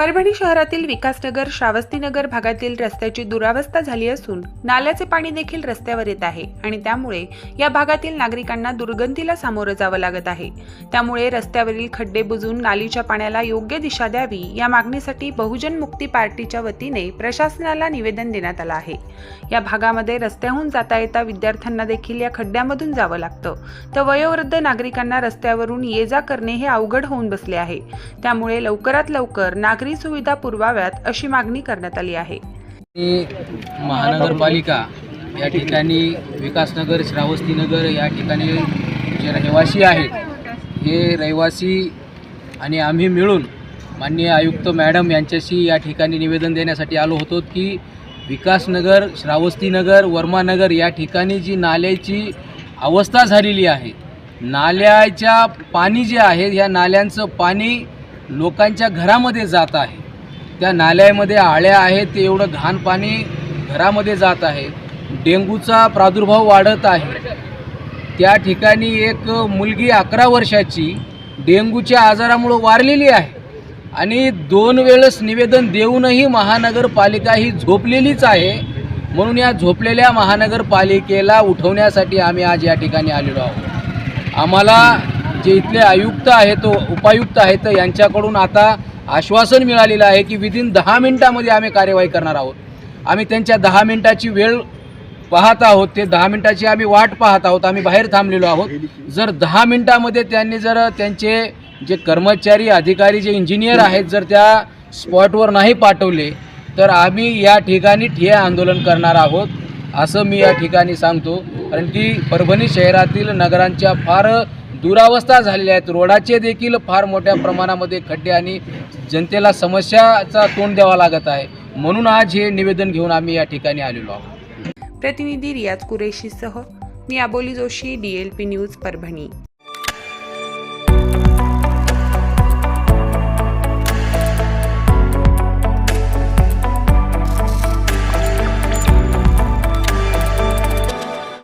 परभणी शहरातील विकासनगर श्रावस्तीनगर भागातील रस्त्याची दुरावस्था झाली असून नाल्याचे पाणी देखील रस्त्यावर येत आहे आणि त्यामुळे या भागातील नागरिकांना दुर्गंधीला सामोरं जावं लागत आहे. त्यामुळे रस्त्यावरील खड्डे बुजून नालीच्या पाण्याला योग्य दिशा द्यावी या मागणीसाठी बहुजन मुक्ती पार्टीच्या वतीने प्रशासनाला निवेदन देण्यात आलं आहे. या भागामध्ये रस्त्याहून जाता येता विद्यार्थ्यांना देखील या खड्ड्यामधून जावं लागतं. तर वयोवृद्ध नागरिकांना रस्त्यावरून ये जा करणे हे अवघड होऊन बसले आहे. त्यामुळे लवकरात लवकर नागरिक नागरी सुविधा पुरवाव्यात अशी मागणी करण्यात आली आहे. महानगरपालिका या ठिकाणी विकासनगर श्रावस्तीनगर या ठिकाणी जे रहिवासी आहेत हे रहिवासी आणि आम्ही मिळून माननीय आयुक्त मॅडम यांच्याशी या ठिकाणी निवेदन देण्यासाठी आलो होतो की विकासनगर श्रावस्तीनगर वर्मानगर या ठिकाणी जी नाल्याची अवस्था झालेली आहे नाल्याच्या पाणी जे आहे या नाल्यांचं पाणी लोकांच्या घरामध्ये जात आहे. त्या नाल्यामध्ये आळ्या आहेत ते एवढं घाण पाणी घरामध्ये जात आहे. डेंग्यूचा प्रादुर्भाव वाढत आहे. त्या ठिकाणी एक मुलगी अकरा वर्षाची डेंग्यूच्या आजारामुळं वारलेली आहे आणि दोन वेळेस निवेदन देऊनही महानगरपालिका ही झोपलेलीच आहे. म्हणून या झोपलेल्या महानगरपालिकेला उठवण्यासाठी आम्ही आज या ठिकाणी आलेलो आहोत. आम्हाला जे इथले आयुक्त आहेत उपायुक्त आहेत यांच्याकडून आता आश्वासन मिळालेलं आहे की विदिन दहा मिनिटामध्ये आम्ही कार्यवाही करणार आहोत. आम्ही त्यांच्या दहा मिनिटाची वेळ पाहत आहोत ते दहा मिनिटाची आम्ही वाट पाहत आहोत आम्ही बाहेर थांबलेलो आहोत. जर दहा मिनिटामध्ये त्यांनी जर त्यांचे जे कर्मचारी अधिकारी जे इंजिनियर आहेत जर त्या स्पॉटवर नाही पाठवले तर आम्ही या ठिकाणी ठिय्या आंदोलन करणार आहोत असं मी या ठिकाणी सांगतो. कारण की परभणी शहरातील नगरांच्या फार दुरावस्था झालेल्या आहेत. रोडाचे देखील फार मोठ्या प्रमाणामध्ये खड्डे आणि जनतेला समस्याचा तोंड द्यावा लागत आहे. म्हणून आज हे निवेदन घेऊन आम्ही या ठिकाणी आलेलो आहोत. प्रतिनिधी रियाज कुरेशीसह मी आबोली जोशी डीएलपी न्यूज परभणी.